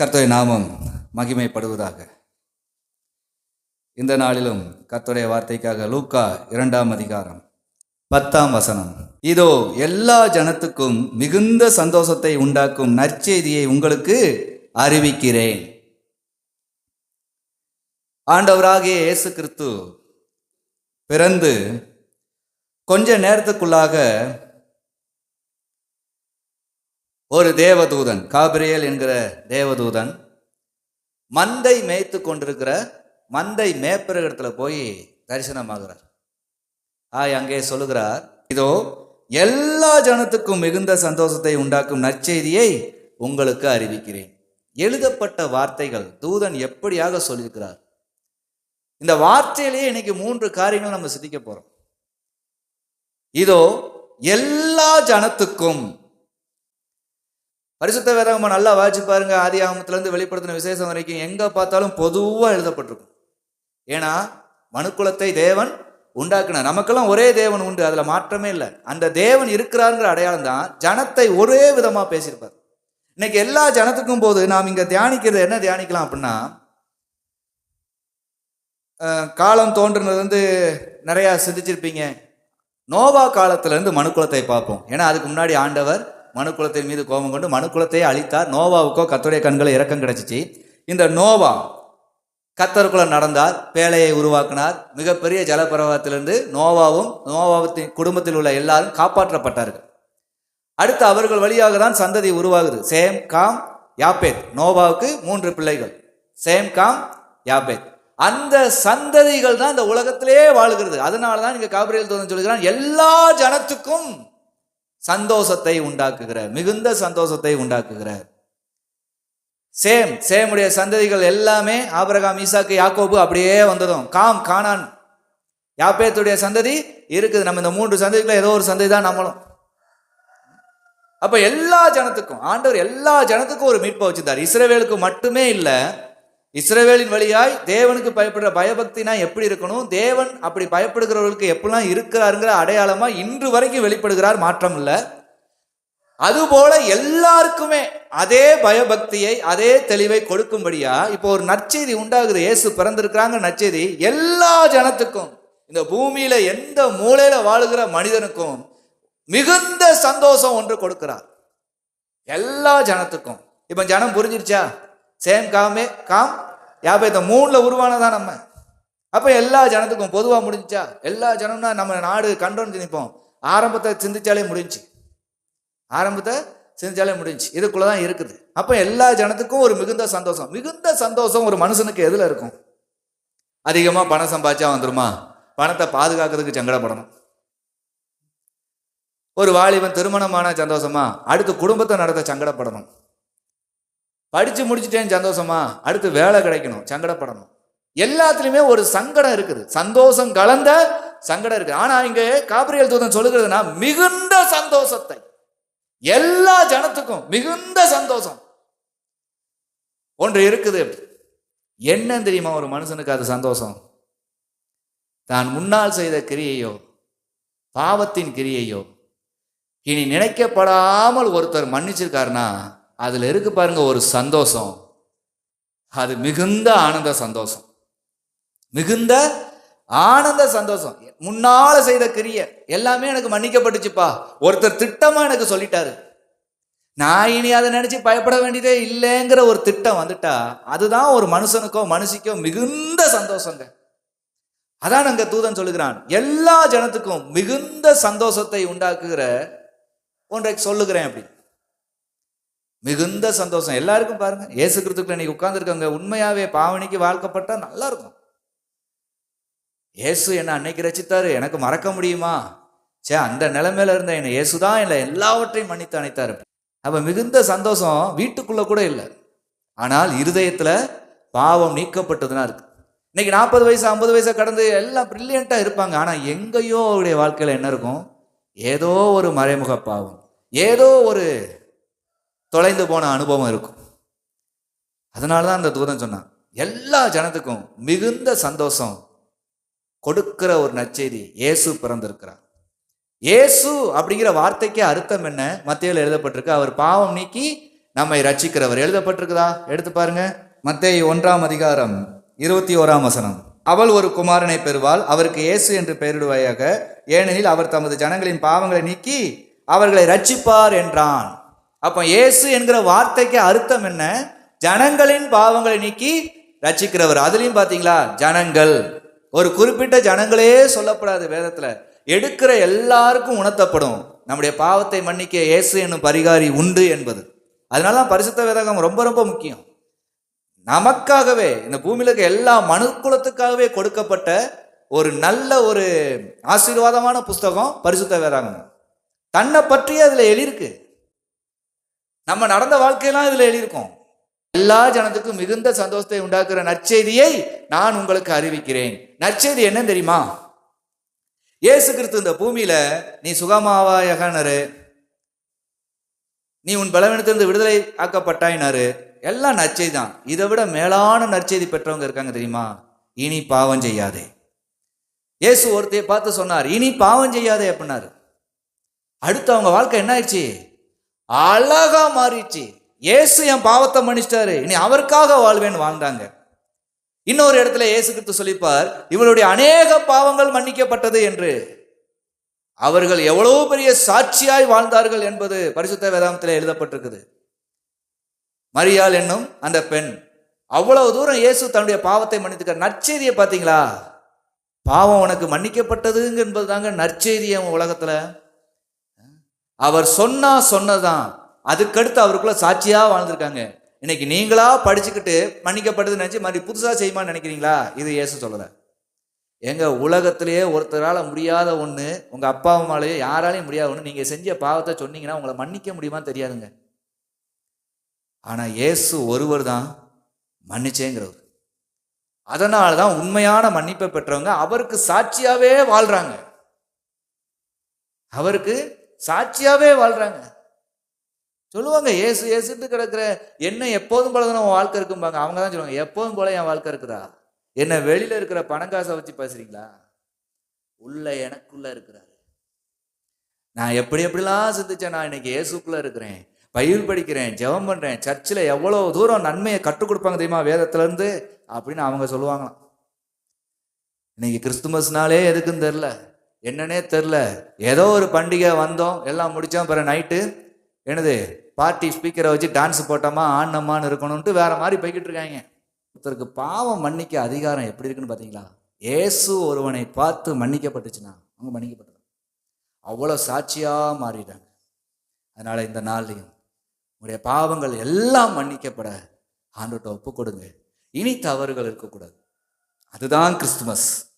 கர்த்தருடைய நாமம் மகிமைப்படுவதாக. இந்த நாளிலும் கர்த்தருடைய வார்த்தைக்காக லூக்கா இரண்டாம் அதிகாரம் பத்தாம் வசனம். இதோ எல்லா ஜனத்துக்கும் மிகுந்த சந்தோஷத்தை உண்டாக்கும் நற்செய்தியை உங்களுக்கு அறிவிக்கிறேன். ஆண்டவராகிய இயேசு கிறிஸ்து பிறந்து கொஞ்ச நேரத்துக்குள்ளாக ஒரு தேவதூதன் காபிரியல் என்கிற தேவதூதன் மந்தை மேய்த்து கொண்டிருக்கிற மந்தை மேய்ப்புற இடத்துல போய் தரிசனமாகிறார். ஆய் அங்கே சொல்லுகிறார் இதோ எல்லா ஜனத்துக்கும் மிகுந்த சந்தோஷத்தை உண்டாக்கும் நற்செய்தியை உங்களுக்கு அறிவிக்கிறேன். எழுதப்பட்ட வார்த்தைகள் தூதன் எப்படியாக சொல்லியிருக்கிறார். இந்த வார்த்தையிலேயே இன்னைக்கு மூன்று காரியங்கள் நம்ம சிந்திக்க போறோம். இதோ எல்லா ஜனத்துக்கும் பரிசுத்த வேதகமா நல்லா வாசிச்சு பாருங்க. ஆதி ஆகமத்திலேருந்து வெளிப்படுத்தின விசேஷம் வரைக்கும் எங்கே பார்த்தாலும் பொதுவாக எழுதப்பட்டிருக்கும். ஏன்னா மனுக்குலத்தை தேவன் உண்டாக்குன நமக்கெல்லாம் ஒரே தேவன் உண்டு. அதில் மாற்றமே இல்லை. அந்த தேவன் இருக்கிறாருங்கிற அடையாளம் தான் ஜனத்தை ஒரே விதமாக பேசியிருப்பார். இன்னைக்கு எல்லா ஜனத்துக்கும் போது நாம் இங்கே தியானிக்கிறது என்ன தியானிக்கலாம் அப்படின்னா காலம் தோன்றுனது வந்து நிறையா சிந்திச்சிருப்பீங்க. நோவா காலத்திலேருந்து மனுக்குலத்தை பார்ப்போம். ஏன்னா அதுக்கு முன்னாடி ஆண்டவர் மனுக்குலத்தின் மீது கோபம் கொண்டு மனுக்குலத்தையே அழித்தார். நோவாவுக்கோ கத்தருடைய கண்களை இறக்கம் கிடைச்சிச்சு. இந்த நோவா கத்தருக்குள்ள நடந்தார். பேழையை உருவாக்கினார். மிகப்பெரிய ஜலப்பிரவாகத்திலிருந்து நோவாவும் நோவாவத்தின் குடும்பத்தில் உள்ள எல்லாரும் காப்பாற்றப்பட்டார்கள். அடுத்து அவர்கள் வழியாக தான் சந்ததி உருவாகுது. Shem Ham Japheth. நோவாவுக்கு மூன்று பிள்ளைகள். Shem Ham Japheth. அந்த சந்ததிகள் தான் இந்த உலகத்திலே வாழுகிறது. அதனால தான் இங்கே காபிரியல் தோதன் சொல்கிறான் எல்லா ஜனத்துக்கும் சந்தோஷத்தை உண்டாக்குகிற மிகுந்த சந்தோஷத்தை உண்டாக்குகிற சேம் சேமுடைய சந்ததிகள் எல்லாமே ஆபிரகாம் ஈசாக்கு யாக்கோபு அப்படியே வந்ததும். காம் கானான் யாப்பேத்துடைய சந்ததி இருக்குது. நம்ம இந்த மூன்று சந்ததிகளை ஏதோ ஒரு சந்ததி தான் நம்மளும். அப்ப எல்லா ஜனத்துக்கும் ஆண்டவர் எல்லா ஜனத்துக்கும் ஒரு மீட்பை வச்சிருந்தார். இஸ்ரேவேலுக்கு மட்டுமே இல்லை இஸ்ரவேலின் வழியாய் தேவனுக்கு பயப்படுற பயபக்தினா எப்படி இருக்கணும்? தேவன் அப்படி பயப்படுகிறவர்களுக்கு எப்படிலாம் இருக்கிறாருங்கிற அடையாளமா இன்று வரைக்கும் வெளிப்படுகிறார் மாற்றம் இல்லை. அதுபோல எல்லாருக்குமே அதே பயபக்தியை அதே தெளிவை கொடுக்கும்படியா இப்போ ஒரு நற்செய்தி உண்டாகுது. இயேசு பிறந்திருக்கிறாங்க நற்செய்தி. எல்லா ஜனத்துக்கும் இந்த பூமியில எந்த மூலையில வாழுகிற மனிதனுக்கும் மிகுந்த சந்தோஷம் ஒன்று கொடுக்கிறார். எல்லா ஜனத்துக்கும். இப்போ ஜனம் புரிஞ்சிருச்சா? சேம் காமே காம் யாபை மூணில் மூணுல உருவானதா நம்ம? அப்போ எல்லா ஜனத்துக்கும் பொதுவாக முடிஞ்சுச்சா எல்லா ஜனம்னா நம்ம நாடு கண்டோன்னு சிந்திப்போம். ஆரம்பத்தை சிந்திச்சாலே முடிஞ்சு. ஆரம்பத்தை சிந்திச்சாலே முடிஞ்சு. இதுக்குள்ளே தான் இருக்குது. அப்போ எல்லா ஜனத்துக்கும் ஒரு மிகுந்த சந்தோஷம். மிகுந்த சந்தோஷம் ஒரு மனுஷனுக்கு எதில் இருக்கும்? அதிகமாக பணம் சம்பாதிச்சா வந்துருமா? பணத்தை பாதுகாக்கிறதுக்கு சங்கடப்படணும். ஒரு வாலிபன் திருமணமான சந்தோஷமா? அடுத்து குடும்பத்தை நடத்த சங்கடப்படணும். படிச்சு முடிச்சுட்டேன் சந்தோஷமா அடுத்து வேலை கிடைக்கணும் சங்கடப்படணும். எல்லாத்துலயுமே ஒரு சங்கடம் இருக்குது. சந்தோஷம் கலந்த சங்கடம் இருக்கு ஆனா இங்க காபிரியல் தூதன் சொல்லுகிறதுனா மிகுந்த சந்தோஷத்தை. எல்லா ஜனத்துக்கும் மிகுந்த சந்தோஷம். ஒன்று இருக்குது. என்ன தெரியுமா? ஒரு மனுஷனுக்கு அது சந்தோஷம். தான் முன்னால் செய்த கிரியையோ பாவத்தின் கிரியையோ இனி நினைக்கப்படாமல் ஒருத்தர் மன்னிச்சிருக்காருன்னா அதில் இருக்கு பாருங்க ஒரு சந்தோஷம். அது மிகுந்த ஆனந்த சந்தோஷம். மிகுந்த ஆனந்த சந்தோஷம். முன்னால செய்த கிரிய எல்லாமே எனக்கு மன்னிக்கப்பட்டுச்சுப்பா. ஒருத்தர் திட்டமா எனக்கு சொல்லிட்டாரு. நான் இனி அதை நினைச்சு பயப்பட வேண்டியதே இல்லைங்கிற ஒரு திட்டம் வந்துட்டா அதுதான் ஒரு மனுஷனுக்கோ மனுஷிக்கோ மிகுந்த சந்தோஷங்க. அதான் அங்க தூதன் சொல்லுகிறான். எல்லா ஜனத்துக்கும் மிகுந்த சந்தோஷத்தை உண்டாக்குகிற ஒன்றை சொல்லுகிறேன் அப்படி. மிகுந்த சந்தோஷம். எல்லாருக்கும் பாருங்க. இயேசு கிறிஸ்துக்குள்ள இன்னைக்கு உட்கார்ந்துருக்காங்க உண்மையாவே பாவனைக்கு வாழ்க்கப்பட்டா நல்லா இருக்கும் ஏசு என்ன அன்னைக்கு ரசித்தாரு எனக்கு மறக்க முடியுமா? சே அந்த நிலைமையில இருந்த என்ன ஏசு தான் இல்லை எல்லாவற்றையும் மன்னித்து அணைத்தாரு. அப்ப மிகுந்த சந்தோஷம் வீட்டுக்குள்ள கூட இல்லை. ஆனால் இருதயத்துல பாவம் நீக்கப்பட்டதுனா இருக்கு. இன்னைக்கு நாற்பது வயசு ஐம்பது வயசை கடந்து எல்லாம் பிரில்லியண்டா இருப்பாங்க. ஆனா எங்கேயோ அவருடைய வாழ்க்கையில என்ன இருக்கும்? ஏதோ ஒரு மறைமுக பாவம். ஏதோ ஒரு தொலைந்து போன அனுபவம் இருக்கும். அதனால தான் அந்த தூதன் சொன்னான் எல்லா ஜனத்துக்கும் மிகுந்த சந்தோஷம் கொடுக்கிற ஒரு நற்செய்தி இயேசு பிறந்திருக்கிறார். இயேசு அப்படிங்கிற வார்த்தைக்கு அர்த்தம் என்ன? மத்தியில் எழுதப்பட்டிருக்கு அவர் பாவம் நீக்கி நம்மை ரட்சிக்கிறவர் எழுதப்பட்டிருக்குதா? எடுத்து பாருங்க. மத்திய ஒன்றாம் அதிகாரம் இருபத்தி ஓராம் வசனம். அவள் ஒரு குமாரனை பெறுவாள் அவருக்கு இயேசு என்று பெயரிடுவாயாக ஏனெனில் அவர் தமது ஜனங்களின் பாவங்களை நீக்கி அவர்களை ரட்சிப்பார் என்றான். அப்போ இயேசு என்கிற வார்த்தைக்கு அர்த்தம் என்ன? ஜனங்களின் பாவங்களை நீக்கி ரச்சிக்கிறவர் அதுலயும் பாத்தீங்களா? ஜனங்கள். ஒரு குறிப்பிட்ட ஜனங்களே சொல்லப்படாது வேதத்துல. எடுக்கிற எல்லாருக்கும் உணர்த்தப்படும். நம்முடைய பாவத்தை மன்னிக்க இயேசு என்னும் பரிகாரி உண்டு என்பது. அதனால தான் பரிசுத்த வேதகம் ரொம்ப ரொம்ப முக்கியம். நமக்காகவே இந்த பூமியில இருக்க எல்லா மனுக்குலத்துக்காகவே கொடுக்கப்பட்ட ஒரு நல்ல ஒரு ஆசீர்வாதமான புஸ்தகம் பரிசுத்த வேதாகம். தன்னை பற்றி அதுல எழுதியிருக்கு. நம்ம நடந்த வாழ்க்கையெல்லாம் இதுல எழுதியிருக்கோம். எல்லா ஜனத்துக்கும் மிகுந்த சந்தோஷத்தை உண்டாக்குற நற்செய்தியை நான் உங்களுக்கு அறிவிக்கிறேன். நற்செய்தி என்ன தெரியுமா? இயேசு கிறிஸ்து இந்த பூமியில நீ சுகமாவாயகனரு. நீ உன் பலவீனத்திலிருந்து விடுதலை ஆக்கப்பட்டாயினாரு. எல்லாம் நற்செய்தி தான். இதை விட மேலான நற்செய்தி பெற்றவங்க இருக்காங்க தெரியுமா? இனி பாவம் செய்யாதே. இயேசு ஒருத்தையை பார்த்து சொன்னார் இனி பாவம் செய்யாதே அப்படின்னாரு. அடுத்து அவங்க வாழ்க்கை என்ன ஆயிடுச்சு? அழகா மாறிடுச்சு. இயேசு என் பாவத்தை மன்னிச்சிட்டாரு. இனி அவருக்காக வாழ்வேன்னு வாழ்ந்தாங்க. இன்னொரு இடத்துல இயேசு கிறிஸ்து சொல்லிப்பார் இவருடைய அநேக பாவங்கள் மன்னிக்கப்பட்டது என்று. அவர்கள் எவ்வளவு பெரிய சாட்சியாய் வாழ்ந்தார்கள் என்பது பரிசுத்த வேதாந்தத்தில் எழுதப்பட்டிருக்குது. மரியாள் என்னும் அந்த பெண் அவ்வளவு தூரம் இயேசு தன்னுடைய பாவத்தை மன்னித்துக்கார் நற்செய்தியை பார்த்தீங்களா? பாவம் உனக்கு மன்னிக்கப்பட்டதுங்க என்பது தாங்க நற்செய்தி உலகத்தில் உலகத்துல. அவர் சொன்னா சொன்னதான் அதுக்கடுத்து அவருக்குள்ள சாட்சியா வாழ்ந்திருக்காங்க. இன்னைக்கு நீங்களா படிச்சுக்கிட்டு மன்னிக்கப்படுது நினைச்சு மறுபடியும் புதுசா செய்யுமான்னு நினைக்கிறீங்களா? இது இயேசு சொல்லல. எங்க உலகத்திலேயே ஒருத்தரால முடியாத ஒண்ணு உங்க அப்பா அம்மாலேயே யாராலையும் முடியாத ஒண்ணு நீங்க செஞ்ச பாவத்தை சொன்னீங்கன்னா உங்களை மன்னிக்க முடியுமா தெரியாதுங்க. ஆனா இயேசு ஒருவர் தான் மன்னிச்சேங்கிறவர். அதனால தான் உண்மையான மன்னிப்பை பெற்றவங்க அவருக்கு சாட்சியாவே வாழ்றாங்க. அவருக்கு சாட்சியாவே வாழ்றாங்க. சொல்லுவாங்க ஏசு ஏசுட்டு கிடக்குற என்ன எப்போதும் போல தான் உன் வாழ்க்கை இருக்கும்பாங்க. அவங்க தான் சொல்லுவாங்க எப்போதும் போல என் வாழ்க்கை இருக்குதா? என்ன வெளியில இருக்கிற பணங்காசை வச்சு பேசுறீங்களா? உள்ள எனக்குள்ள இருக்கிறாரு. நான் எப்படி எப்படிலாம் சிந்திச்சேன் நான் இன்னைக்கு இயேசுக்குள்ள இருக்கிறேன். பைபிள் படிக்கிறேன் ஜெபம் பண்றேன். சர்ச்சில் எவ்வளவு தூரம் நன்மையை கற்றுக் கொடுப்பாங்க தெரியுமா வேதத்துல இருந்து அப்படின்னு அவங்க சொல்லுவாங்களாம். இன்னைக்கு கிறிஸ்துமஸ்னாலே எதுக்குன்னு தெரில என்னன்னே தெரில. ஏதோ ஒரு பண்டிகை வந்தோம் எல்லாம் முடித்தோம் பிறகு நைட்டு என்னது பார்ட்டி ஸ்பீக்கரை வச்சு டான்ஸ் போட்டோமா ஆடினோமான்னு இருக்கணும்ட்டு வேற மாதிரி போய்கிட்டு இருக்காங்க. ஒருத்தருக்கு பாவம் மன்னிக்க அதிகாரம் எப்படி இருக்குன்னு பார்த்தீங்களா ஏசு ஒருவனை பார்த்து மன்னிக்கப்பட்டுச்சுன்னா அவங்க மன்னிக்கப்பட்டது அவ்வளோ சாட்சியாக மாறிட்டாங்க. அதனால் இந்த நாள்லையும் உங்களுடைய பாவங்கள் எல்லாம் மன்னிக்கப்பட ஆண்டோட்ட ஒப்பு கொடுங்க. இனி தவறுகள் இருக்கக்கூடாது. அதுதான் கிறிஸ்துமஸ்.